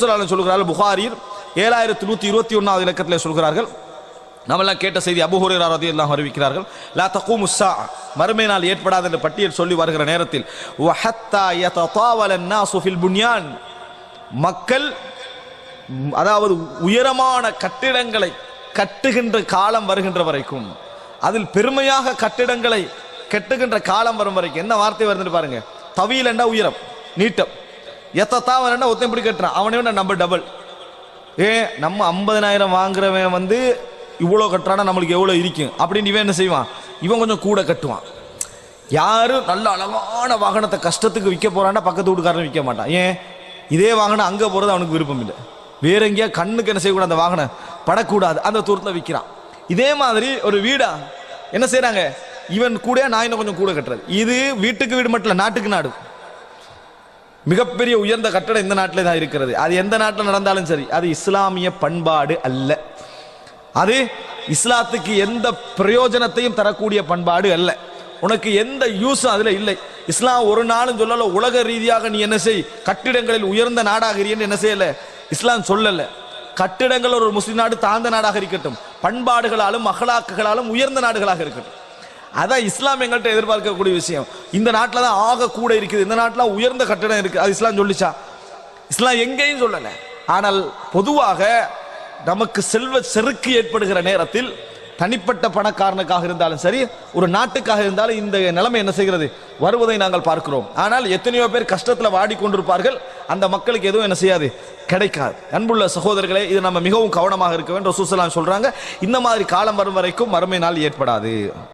சொல்லுகிறார்கள் புகாரில் ஏழாயிரத்தி நூற்றி இருபத்தி ஒன்றாவது இலக்கத்தில் சொல்கிறார்கள். நம்மெல்லாம் கேட்ட செய்தி அபுஹுரேரா ரதி எல்லாம் அறிவிக்கிறார்கள் லா தகு முஸ்ஸா மறுமை நாள் ஏற்படாத என்று பட்டியல் சொல்லி வருகிற நேரத்தில் வஹத்தா யததாவலன்னா சுஃபில் புன்யான் மக்கள் அதாவது உயரமான கட்டிடங்களை கட்டுகின்ற காலம் வருகின்ற வரைக்கும் அதில் பெருமையாக கட்டிடங்களை கட்டுகின்ற காலம் வரும் வரைக்கும் என்ன வார்த்தை வருதுன்னு பாருங்க தவியில் என்ன உயரம் நீட்டம். எத்தத்தாவலண்டா ஒத்தன் இப்படி கட்டுறான். அவனே நம்ம டபுள் ஏ நம்ம ஐம்பதனாயிரம் வாங்குறவன் வந்து இவ்வளோ கட்டுறானா? நம்மளுக்கு எவ்வளோ இருக்கும்? அப்படின்னு இவன் என்ன செய்வான்? இவன் கொஞ்சம் கூட கட்டுவான். யாரும் நல்ல அழகான வாகனத்தை கஷ்டத்துக்கு விற்க போறான்னா பக்கத்து வீட்டுக்காரன் விற்க மாட்டான். ஏன்? இதே வாகனம் அங்கே போகிறது அவனுக்கு விருப்பம் இல்லை. வேற எங்கேயா கண்ணுக்கு என்ன செய்யக்கூடாது? அந்த வாகனம் படக்கூடாது. அந்த தூரத்தில் விற்கிறான் இதே மாதிரி ஒரு வீடா என்ன செய்கிறாங்க இவன் கூட நான் இன்னும் கொஞ்சம் கூட கட்டுறது. இது வீட்டுக்கு வீடு மட்டும் இல்லை நாட்டுக்கு நாடு. மிகப்பெரிய உயர்ந்த கட்டடம் இந்த நாட்டில் தான் இருக்கிறது. அது எந்த நாட்டில் நடந்தாலும் சரி அது இஸ்லாமிய பண்பாடு அல்ல. அது இஸ்லாத்துக்கு எந்த பிரயோஜனத்தையும் தரக்கூடிய பண்பாடு அல்ல. உனக்கு எந்த யூஸும் அதில் இல்லை. இஸ்லாம் ஒரு நாளும் சொல்லல உலக ரீதியாக நீ என்ன செய்? கட்டிடங்களில் உயர்ந்த நாடாகிறீன்னு என்ன செய்யல? இஸ்லாம் சொல்லலை. கட்டிடங்கள் ஒரு முஸ்லிம் நாடு தாழ்ந்த நாடாக இருக்கட்டும் பண்பாடுகளாலும் அகலாக்குகளாலும் உயர்ந்த நாடுகளாக இருக்கட்டும். அதான் இஸ்லாம் எங்கள்கிட்ட எதிர்பார்க்கக்கூடிய விஷயம். இந்த நாட்டில் தான் ஆக கூட இருக்குது. இந்த நாட்டில் உயர்ந்த கட்டிடம் இருக்குது அது இஸ்லாம் சொல்லிச்சா? இஸ்லாம் எங்கேயும் சொல்லலை. ஆனால் பொதுவாக நமக்கு செல்வ செருக்கு ஏற்படுகிற நேரத்தில் தனிப்பட்ட பணக்காரனுக்காக இருந்தாலும் சரி ஒரு நாட்டுக்காக இருந்தாலும் இந்த நிலைமை என்ன செய்கிறது? வருவதை நாங்கள் பார்க்கிறோம். ஆனால் எத்தனையோ பேர் கஷ்டத்தில் வாடிக்கொண்டிருப்பார்கள். அந்த மக்களுக்கு எதுவும் என்ன செய்யாது? கிடைக்காது. அன்புள்ள சகோதரர்களே இது நம்ம மிகவும் கவனமாக இருக்க வேண்டும். ரசூசலாம் சொல்கிறாங்க இந்த மாதிரி காலம் வரும் வரைக்கும் மறுமை நாள் ஏற்படாது.